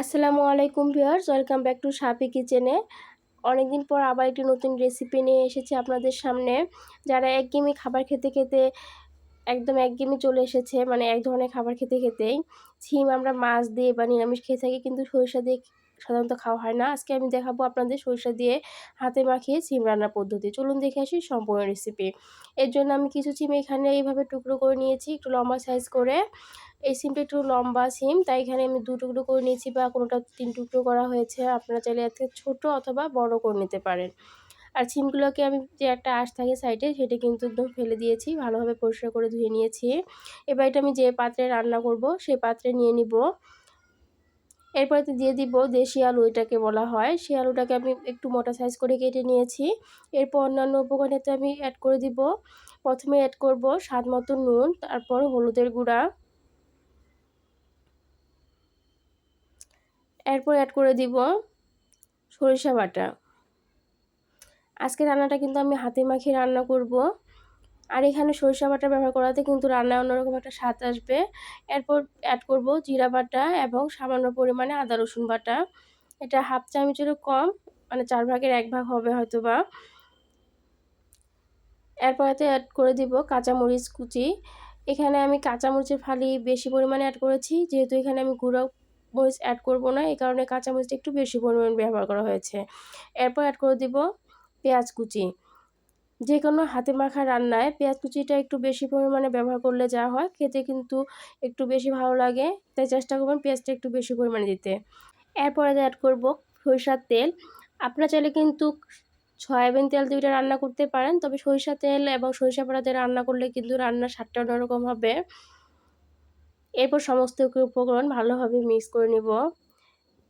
আসসালামু আলাইকুম viewers, welcome back to Sapi কিচেনে। অনেকদিন পর আবার একটি নতুন রেসিপি নিয়ে এসেছি আপনাদের সামনে। যারা একঘেয়েমি খাবার খেতে খেতে একদম একঘেয়েমি চলে এসেছে মানে এক ধরনের খাবার খেতে খেতেই, ছিম আমরা মাছ দিয়ে বা নিরামিষ খেয়ে থাকি, কিন্তু সরিষা দিয়ে সাধারণত খাওয়া হয় না। আজকে আমি দেখাবো আপনাদের সরিষা দিয়ে হাতে মাখিয়ে সিম রান্নার পদ্ধতি। চলুন দেখে আসি সম্পূর্ণ রেসিপি। এর জন্য আমি কিছু সিম এখানে এইভাবে টুকরো করে নিয়েছি, একটু লম্বা সাইজ করে। এই সিমটা একটু লম্বা সিম, তাই এখানে আমি দু টুকরো করে নিয়েছি বা কোনোটা তিন টুকরো করা হয়েছে। আপনারা চাইলে এর থেকে ছোটো অথবা বড় করে নিতে পারেন। আর সিমগুলোকে আমি যে একটা আঁশ থাকে সাইডে, সেটা কিন্তু একদম ফেলে দিয়েছি, ভালোভাবে পরিষ্কার করে ধুয়ে নিয়েছি। এবার এটা আমি যে পাত্রে রান্না করব, সেই পাত্রে নিয়ে নিব। এরপরে দিয়ে দিব দেশি আলু, এটাকে বলা হয়। সেই আলুটাকে আমি একটু মোটা সাইজ করে কেটে নিয়েছি। এরপর অন্যান্য উপকরণেতে আমি অ্যাড করে দিব। প্রথমে অ্যাড করব স্বাদ মতো নুন, তারপর হলুদের গুঁড়া। এরপর অ্যাড করে দিব সরিষা বাটা। আজকে রান্নাটা কিন্তু আমি হাতে মাখিয়ে রান্না করব। আর এখানে সরিষা বাটা ব্যবহার করাতে কিন্তু রান্নায় অন্যরকম একটা স্বাদ আসবে। এরপর অ্যাড করব জিরা বাটা এবং সামান্য পরিমাণে আদা, রসুন বাটা। এটা হাফ চামচেরও কম মানে চার ভাগের এক ভাগ হবে হয়তো বা এরপর এতে অ্যাড করে দিব কাঁচামরিচ কুচি। এখানে আমি কাঁচামরিচের ফালি বেশি পরিমাণে অ্যাড করেছি, যেহেতু এখানে আমি গুঁড়ো মরিচ অ্যাড করব না, এই কারণে কাঁচামরিচটা একটু বেশি পরিমাণ ব্যবহার করা হয়েছে। এরপর অ্যাড করে দিব পেঁয়াজ কুচি। যে কোনো হাতে মাখা রান্নায় পেঁয়াজ কুচিটা একটু বেশি পরিমাণে ব্যবহার করলে যা হয়, খেতে কিন্তু একটু বেশি ভালো লাগে, তাই চেষ্টা করবেন পেঁয়াজটা একটু বেশি পরিমাণে দিতে। এরপরে অ্যাড করব সরিষার তেল। আপনারা চাইলে কিন্তু সয়াবিন তেল দুইটা রান্না করতে পারেন, তবে সরিষা তেল এবং সরিষা পাড়াতে রান্না করলে কিন্তু রান্নার স্বাদটা অন্যরকম হবে। এরপর সমস্ত উপকরণ ভালোভাবে মিক্স করে নিব।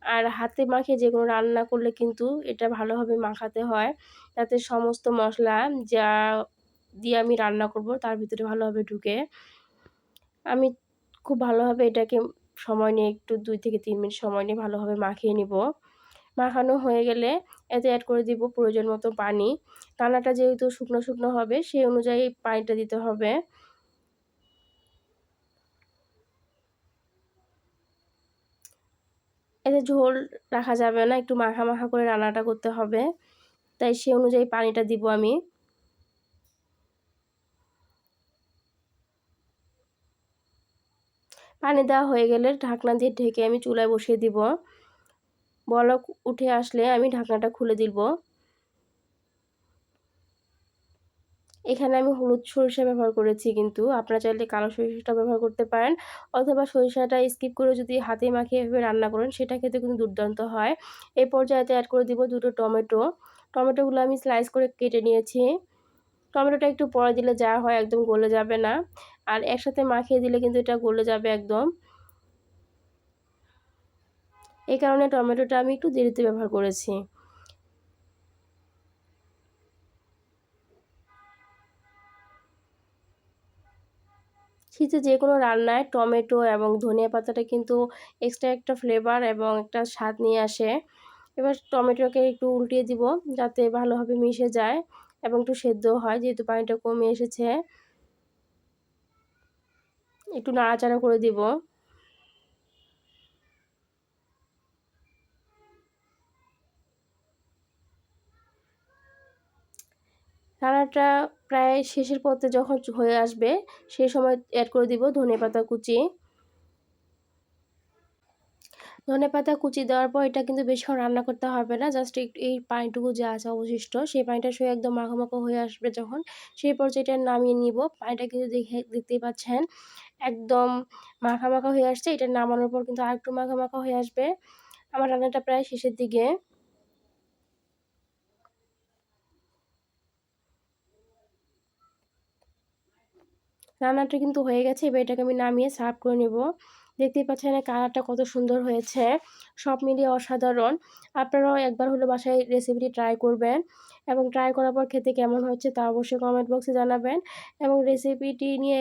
আর হাতে মাখিয়ে যে কোনো রান্না করলে কিন্তু এটা ভালোভাবে মাখাতে হয়। যাতে সমস্ত মশলা যা দিয়ে আমি রান্না করব তার ভিতরে ভালোভাবে ঢুকে। আমি খুব ভালোভাবে এটাকে সময় নিয়ে একটু দুই থেকে তিন মিনিট সময় নিয়ে ভালোভাবে মাখিয়ে নিব। মাখানো হয়ে গেলে এতে অ্যাড করে দিব প্রয়োজন মতো পানি। রান্নাটা যেহেতু শুকনো শুকনো হবে, সেই অনুযায়ী পানিটা দিতে হবে। এতে ঝোল রাখা যাবে না, একটু মাখা মাখা করে রান্নাটা করতে হবে। তাই সে অনুযায়ী পানিটা দিব আমি। পানি দেওয়া হয়ে গেলে ঢাকনা দিয়ে ঢেকে আমি চুলায় বসিয়ে দিব। বলক উঠে আসলে আমি ঢাকনাটা খুলে দিব। এখানে আমি হলুদ সরিষা ব্যবহার করেছি কিন্তু। আপনারা চাইলে কালো সরিষাটা ব্যবহার করতে পারেন। অথবা সরিষাটা স্কিপ করে যদি হাতে মাখিয়ে এভাবে রান্না করেন, সেটা খেতে কিন্তু দুর্দান্ত হয়। এই পর্যায়েতে অ্যাড করে দিব দুটো টমেটো। টমেটোগুলো আমি স্লাইস করে কেটে নিয়েছি। টমেটোটা একটু পরে দিলে যা হয় একদম গলে যাবে না। আর একসাথে মাখিয়ে দিলে কিন্তু এটা গলে যাবে একদম। এই কারণে টমেটোটা আমি একটু দেরিতে ব্যবহার করেছি। শীতে যে কোনো রান্নায় টমেটো এবং ধনিয়া পাতাটা কিন্তু এক্সট্রা একটা ফ্লেভার এবং একটা স্বাদ নিয়ে আসে। এবার টমেটোকে একটু উল্টিয়ে দিব যাতে ভালোভাবে মিশে যায় এবং একটু সেদ্ধ হয় যেহেতু পানিটা কমে এসেছে। একটু নাড়াচাড়া করে দিব। রান্নাটা প্রায় শেষের পথে যখন হয়ে আসবে সেই সময় অ্যাড করে দিব ধনে পাতা কুচি। ধনে পাতা কুচি দেওয়ার পর এটা কিন্তু বেশিক্ষণ রান্না করতে হবে না জাস্ট এই পানিটুকু যা আছে অবশিষ্ট, সেই পানিটা শুয়ে একদম মাখো মাখো হয়ে আসবে যখন। সেই পর্যায়ে এটা নামিয়ে নিব, পানিটা কিন্তু দেখে, দেখতেই পাচ্ছেন, একদম মাখা মাখা হয়ে আসছে। এটা নামানোর পর কিন্তু আরেকটু মাখা মাখা হয়ে আসবে। আমার রান্নাটা প্রায় শেষের দিকে। রান্নাটা কিন্তু হয়ে গেছে। এবার এটাকে আমি নামিয়ে সার্ভ করে নেব। দেখতেই পাচ্ছেন কালারটা কত সুন্দর হয়েছে। সব মিলিয়ে অসাধারণ। আপনারাও একবার হলো বাসায় রেসিপিটি ট্রাই করবেন এবং ট্রাই করার পর খেতে কেমন হচ্ছে তা অবশ্যই কমেন্ট বক্সে জানাবেন এবং রেসিপিটি নিয়ে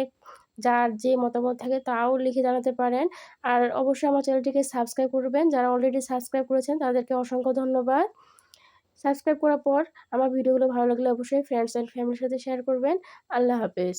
যার যে মতামত থাকে তাও লিখে জানাতে পারেন। আর অবশ্যই আমার চ্যানেলটিকে সাবস্ক্রাইব করবেন। যারা অলরেডি সাবস্ক্রাইব করেছেন তাদেরকে অসংখ্য ধন্যবাদ। সাবস্ক্রাইব করার পর আমার ভিডিওগুলো ভালো লাগলে অবশ্যই ফ্রেন্ডস অ্যান্ড ফ্যামিলির সাথে শেয়ার করবেন। আল্লাহ হাফেজ।